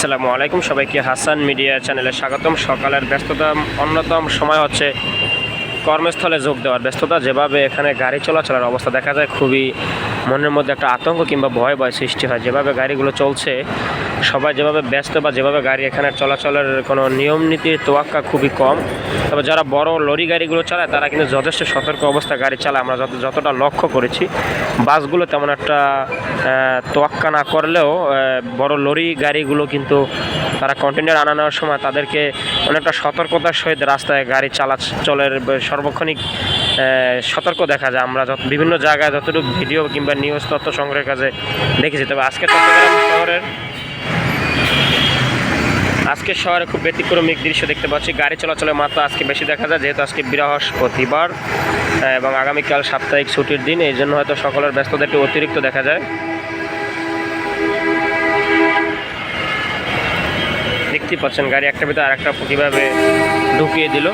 আসসালামু আলাইকুম। সবাইকে হাসান মিডিয়া চ্যানেলে স্বাগতম। সকালের ব্যস্ততা অন্যতম সময় হচ্ছে কর্মস্থলে যোগ দেওয়ার ব্যস্ততা, যেভাবে এখানে গাড়ি চলাচলের অবস্থা দেখা যায়, খুবই মনের মধ্যে একটা আতঙ্ক কিংবা ভয় ভয় সৃষ্টি হয়। যেভাবে গাড়িগুলো চলছে, সবাই যেভাবে ব্যস্ত বা যেভাবে গাড়ি এখানে চলাচলের কোনো নিয়ম নীতির তোয়াক্কা খুবই কম। তবে যারা বড় লরি গাড়িগুলো চালায়, তারা কিন্তু যথেষ্ট সতর্ক অবস্থা গাড়ি চালায়। আমরা যত যতটা লক্ষ্য করেছি, বাসগুলো তেমন একটা তোয়াক্কা না করলেও বড় লরি গাড়িগুলো কিন্তু তারা কন্টেনার আনানোর সময় তাদেরকে অনেকটা সতর্কতার সহিত রাস্তায় গাড়ি চলাচলের সার্বক্ষণিক সতর্ক দেখা যায়। আমরা যত বিভিন্ন জায়গায় যতটুকু ভিডিও কিংবা নিউজ তথ্য সংগ্রহের কাছে দেখেছি। তবে আজকে চট্টগ্রাম শহরের আজকে শহরে খুব ব্যতিক্রমিক দৃশ্য দেখতে পাচ্ছি। গাড়ি চলাচলের মাত্রা আজকে বেশি দেখা যায়, যেহেতু আজকে বৃহস্পতিবার এবং আগামীকাল সাপ্তাহিক ছুটির দিন। এই জন্য হয়তো সকলের ব্যস্ততা একটু অতিরিক্ত দেখা যায়। দেখতেই পাচ্ছেন গাড়ি একটা ভিতরে আর একটা কীভাবে ঢুকিয়ে দিল।